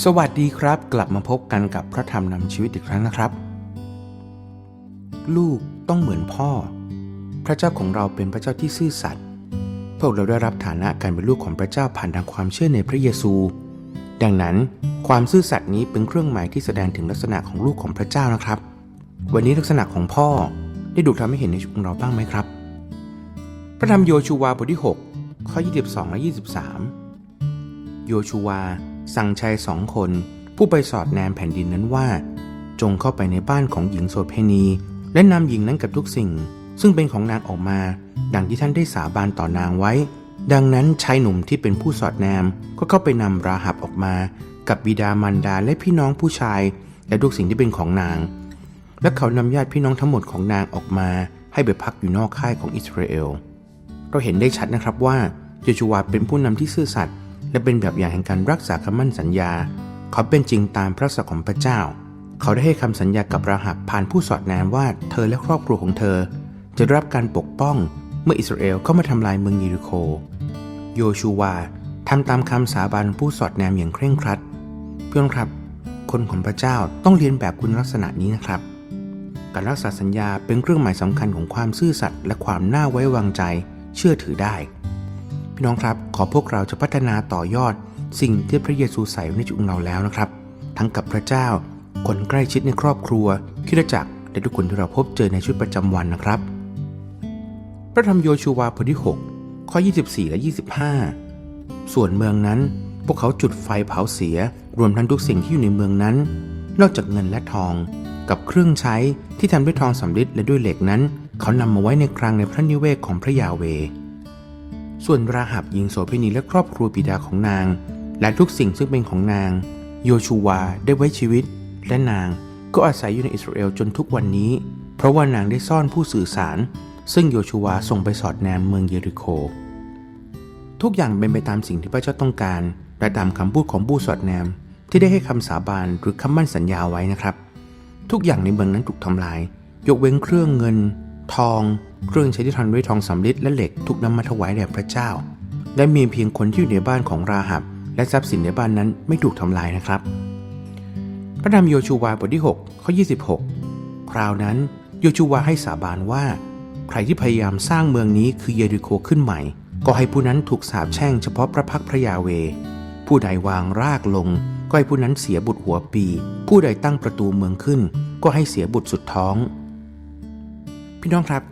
สวัสดีครับ กลับมาพบกันกับพระธรรมนำชีวิตอีกครั้งนะครับ ลูกต้องเหมือนพ่อ พระเจ้าของเราเป็นพระเจ้าที่ซื่อสัตย์พวกเราได้รับฐานะการเป็นลูกของพระเจ้าผ่านทางความเชื่อในพระเยซู ดังนั้นความซื่อสัตย์นี้เป็นเครื่องหมายที่แสดงถึงลักษณะของลูกของพระเจ้านะครับ วันนี้ลักษณะของพ่อได้ถูกทำให้เห็นในชีวิตของเราบ้างไหมครับ พระธรรมโยชูวาบทที่ 6 ข้อ 22 และ 23 โยชูวา สั่งชายสองคน ผู้ไปสอดแนมแผ่นดินนั้นว่า จงเข้าไปในบ้านของหญิงโสเพณี และนำหญิงนั้นกับทุกสิ่ง ซึ่งเป็นของนางออกมา ดังที่ท่านได้สาบานต่อนางไว้ ดังนั้นชายหนุ่มที่เป็นผู้สอดแนมก็เข้าไปนำราหับออกมา กับบิดามารดาและพี่น้องผู้ชาย และทุกสิ่งที่เป็นของนาง และเขานำญาติพี่น้องทั้งหมดของนางออกมา ให้ไปพักอยู่นอกค่ายของอิสราเอลเราเห็นได้ชัดนะครับว่าโยชูวาเป็นผู้นำที่ซื่อสัตย์ และเป็นแบบอย่างแห่งการรักษาคำมั่นสัญญา เขาเป็นจริงตามพระสักของพระเจ้า เขาได้ให้คำสัญญากับราหับผ่านผู้สอดแนมว่าเธอและครอบครัวของเธอ จะได้รับการปกป้องเมื่ออิสราเอลเข้ามาทำลายเมืองเยริโค โยชูวาทำตามคำสาบานผู้สอดแนมอย่างเคร่งครัด เพื่อนครับ คนของพระเจ้าต้องเรียนแบบคุณลักษณะนี้นะครับ การรักษาสัญญาเป็นเครื่องหมายสำคัญของความซื่อสัตย์และความน่าไว้วางใจ เชื่อถือได้ พี่น้องครับ ขอพวกเราจะพัฒนาต่อยอด สิ่งที่พระเยซูใส่ไว้ในจุงเราแล้วนะครับ ทั้งกับพระเจ้า คนใกล้ชิดในครอบครัวคริสตจักรและทุกคนที่เราพบเจอในชีวิตประจำวันนะครับ พระธรรมโยชูวาบทที่ 6 ข้อ 24 และ 25 ส่วนเมืองนั้น พวกเขาจุดไฟเผาเสียรวมทั้งทุกสิ่งที่อยู่ในเมืองนั้น นอกจากเงินและทองกับเครื่องใช้ที่ทำด้วยทองสำริดและด้วยเหล็กนั้น เขานำมาไว้ในคลังในพระนิเวศของพระยาเว ส่วนราหับหญิงโสเภณีและครอบครัวบิดาของนาง และทุกสิ่งซึ่งเป็นของนาง โยชูวาได้ไว้ชีวิต และนางก็อาศัยอยู่ในอิสราเอลจนทุกวันนี้ เพราะว่านางได้ซ่อนผู้สื่อสาร ซึ่งโยชูวาส่งไปสอดแนมเมืองเยริโค ทุกอย่างเป็นไปตามสิ่งที่พระเจ้าต้องการและตามคำพูดของผู้สอดแนมที่ได้ให้คำสาบานหรือคำมั่นสัญญาไว้นะครับ ทุกอย่างในเมืองนั้นถูกทำลาย ยกเว้นเครื่องเงิน ทอง เครื่องใช้ที่ทำด้วยทองสำริดและเหล็กถูกนำมาถวายแด่พระเจ้า และมีเพียงคนที่อยู่ในบ้านของราหับ และทรัพย์สินในบ้านนั้นไม่ถูกทำลายนะครับ พระธรรมโยชูวาบทที่6ข้อ26 คราวนั้นโยชูวาให้สาบานว่า ใครที่พยายามสร้างเมืองนี้คือเยริโคขึ้นใหม่ ก็ให้ผู้นั้นถูกสาปแช่งเฉพาะพระพักพระยาเว ผู้ใดวางรากลงก็ให้ผู้นั้นเสียบุตรหัวปี ผู้ใดตั้งประตูเมืองขึ้น ก็ให้เสียบุตรสุดท้อง พี่น้องครับ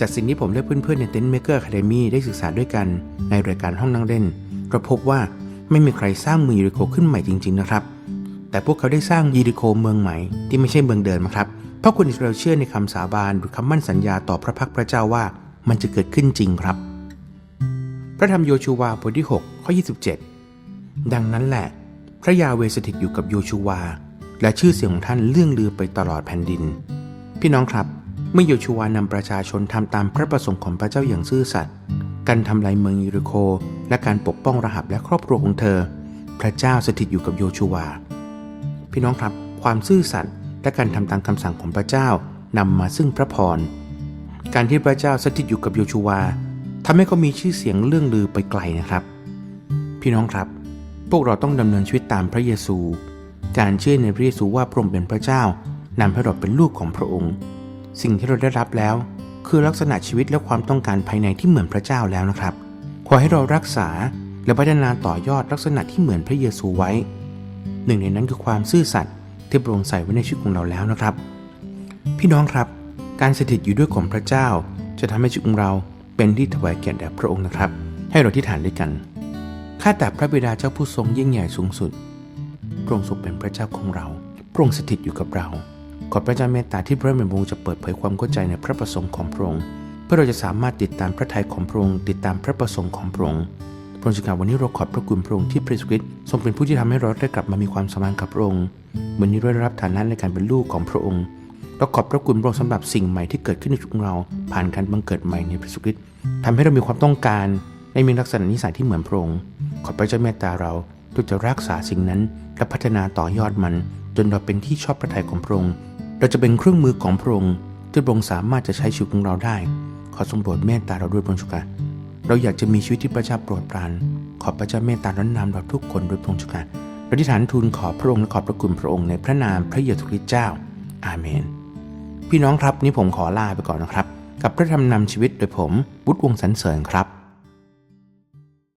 จากสิ่งที่ผมและเพื่อนๆใน Tent Maker Academy ได้ศึกษาด้วยกันในรายการห้องนั่งเล่นเราพบว่าไม่มีใครสร้างเมืองเยริโคขึ้นใหม่จริง ๆ นะครับ แต่พวกเขาได้สร้างเยริโคเมืองใหม่ที่ไม่ใช่เมืองเดิมครับ เพราะคนอิสราเอลเชื่อในคำสาบานหรือคำมั่นสัญญาต่อพระพักตร์พระเจ้าว่ามันจะเกิดขึ้นจริงครับ พระธรรมโยชูวาบทที่6ข้อ27 ดังนั้นแหละ พระยาเวสถิตอยู่กับโยชูวา และชื่อเสียงของท่านเลื่องลือไปตลอดแผ่นดิน พี่น้องครับ เมื่อโยชูวานำประชาชนทำตามพระประสงค์ของพระเจ้าอย่างซื่อสัตย์การทำลายเมืองยิริโค และการปกป้องรหับและครอบครัวของเธอ พระเจ้าสถิตอยู่กับโยชูวา พี่น้องครับความซื่อสัตย์และการทำตามคำสั่งของพระเจ้านำมาซึ่งพระพร การที่พระเจ้าสถิตอยู่กับโยชูวาทำให้เขามีชื่อเสียงเรื่องลือไปไกลนะครับ พี่น้องครับ พวกเราต้องดำเนินชีวิตตามพระเยซู การเชื่อในพระเยซูว่าพระองค์เป็นพระเจ้านำให้เราเป็นลูกของพระองค์ สิ่งที่เราได้รับแล้ว คือลักษณะชีวิตและความต้องการภายในที่เหมือนพระเจ้าแล้วนะครับ ขอให้เรารักษาและพัฒนาต่อยอดลักษณะที่เหมือนพระเยซูไว้ หนึ่งในนั้นคือความซื่อสัตย์ที่พระองใสไว้ในชีวิตของเราแล้วนะครับ พี่น้องครับ การสถิตอยู่ด้วยของพระเจ้า จะทำให้ชีวิตของเราเป็นที่ถวายเกียรติแด่พระองค์นะครับ ให้เราที่ฐานด้วยกันข้าแต่พระบิดาเจ้าผู้ทรงยิ่งใหญ่สูงสุดพระองค์ทรงเป็นพระเจ้าของเราพระองค์สถิตอยู่กับเรา ขอพระเจ้าเมตตาที่พระเมตตาจะเปิดเผยความเข้าใจในพระประสงค์ของพระองค์เพื่อเราจะสามารถติดตามพระทัยของพระองค์ติดตามพระประสงค์ของพระองค์พระองค์การวันนี้เราขอบพระคุณพระองค์ที่พระเยซูคริสต์ทรงเป็นผู้ที่ทำให้เราได้กลับมามีความสัมพันธ์กับพระองค์วันนี้เราได้รับฐานะในการเป็นลูกของพระองค์เราขอบพระคุณพระองค์สำหรับสิ่งใหม่ที่เกิดขึ้นในชีวิตของเรา ผ่านการบังเกิดใหม่ในพระเยซูคริสต์ทำให้เรามีความต้องการในมีลักษณะนิสัยที่เหมือนพระองค์ขอพระเจ้าเมตตาเราที่จะรักษาสิ่งนั้นและพัฒนาต่อยอดมัน จนเราเป็นที่ชอบพระทัยของพระองค์ เราจะเป็นเครื่องมือของพระองค์ที่พระองค์สามารถจะใช้ชีวิตของเราได้ ขอทรงโปรดเมตตาเราด้วยพระองค์เจ้าเราอยากจะมีชีวิตที่พระเจ้าโปรดปราน ขอพระเจ้าเมตตาล้นนามเราทุกคนด้วยพระองค์เจ้าค่ะปฏิฐานทูลขอพระองค์และขอบพระคุณพระองค์ในพระนามพระเยซูคริสต์เจ้า อาเมน พี่น้องครับนี่ผมขอลาไปก่อนนะครับ กับพระธรรมนำชีวิตโดยผมบุตรวงศ์สันเสริญครับ